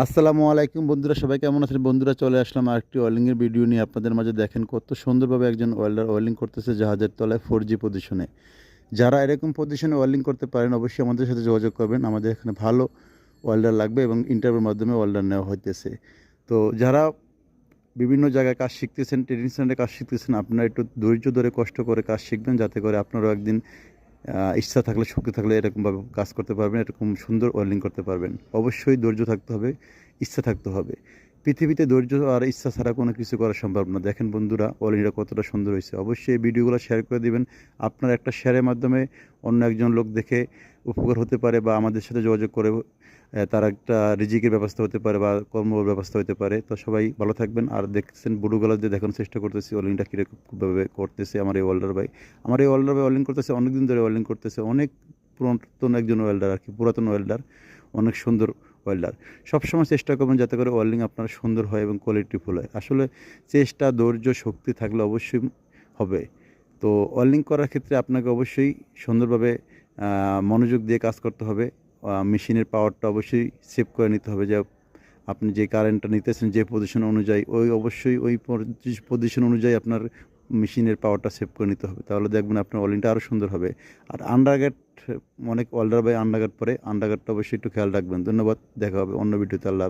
আসসালামু আলাইকুম বন্ধুরা, সবাই কেমন আছেন? বন্ধুরা, চলে আসলাম আরেকটি ওয়েল্ডিংয়ের ভিডিও নিয়ে। আপনাদের মাঝে দেখেন কত সুন্দরভাবে একজন ওয়েল্ডার ওয়েল্ডিং করতেছে জাহাজের তলায় ফোর জি পজিশনে যারা এরকম পজিশনে ওয়েল্ডিং করতে পারেন, অবশ্যই আমাদের সাথে যোগাযোগ করবেন। আমাদের এখানে ভালো ওয়েল্ডার লাগবে এবং ইন্টারভিউর মাধ্যমে ওয়েল্ডার নেওয়া হইতেছে। তো যারা বিভিন্ন জায়গায় কাজ শিখতেছেন ট্রেনিং সেন্টারে কাজ শিখতেছেন, আপনারা একটু ধৈর্য ধরে, কষ্ট করে কাজ শিখবেন, যাতে করে আপনারাও একদিন ইচ্ছা থাকলে, শক্তি থাকলে এরকমভাবে কাজ করতে পারবেন, এরকম সুন্দর ওয়েল্ডিং করতে পারবেন। অবশ্যই ধৈর্য থাকতে হবে, ইচ্ছা থাকতে হবে। পৃথিবীতে ধৈর্য আর ইচ্ছা ছাড়া কোনো কিছু করা সম্ভব না। দেখেন বন্ধুরা, ওয়েল্ডিংটা কতটা সুন্দর হয়েছে। অবশ্যই এই ভিডিওগুলো শেয়ার করে দিবেন। আপনার একটা শেয়ারের মাধ্যমে অন্য একজন লোক দেখে উপকার হতে পারে বা আমাদের সাথে যোগাযোগ করে তার একটা রিজিকের ব্যবস্থা হতে পারে বা কর্ম ব্যবস্থা হতে পারে। তো সবাই ভালো থাকবেন। আর দেখছেন বুড়োগুলো দিয়ে দেখানোর চেষ্টা করতেছি ওয়েল্ডিংটা কীরকমভাবে করতেছে আমার এই ওয়েল্ডার ভাই। আমার এই ওয়েল্ডার ভাই ওয়েল্ডিং করতেছে অনেক দিন ধরে ওয়েল্ডিং করতেছে, অনেক পুরাতন একজন ওয়েল্ডার আর কি, পুরাতন ওয়েল্ডার অনেক সুন্দর ওয়েল্ডার সবসময় চেষ্টা করবেন যাতে করে ওয়েল্ডিং আপনার সুন্দর হয় এবং কোয়ালিটিফুল হয়। আসলে চেষ্টা, ধৈর্য, শক্তি থাকলে অবশ্যই হবে। তো ওয়েল্ডিং করার ক্ষেত্রে আপনাকে অবশ্যই সুন্দরভাবে মনোযোগ দিয়ে কাজ করতে হবে। মেশিনের পাওয়ারটা অবশ্যই সেভ করে নিতে হবে। যে আপনি যে কারেন্টটা নিতেছেন, যে পজিশন অনুযায়ী, ওই অবশ্যই ওই পজিশন অনুযায়ী আপনার মেশিনের পাওয়ারটা সেভ করে নিতে হবে। তাহলে দেখবেন আপনার ওয়েল্ডিংটা আরও সুন্দর হবে। আর আন্ডারগ্যাট অনেক ওয়েল্ডার বাই আন্ডারগ্যাট পরে আন্ডারগ্যাটটা অবশ্যই একটু খেয়াল রাখবেন। ধন্যবাদ। দেখা হবে অন্য ভিডিওতে আল্লাহ।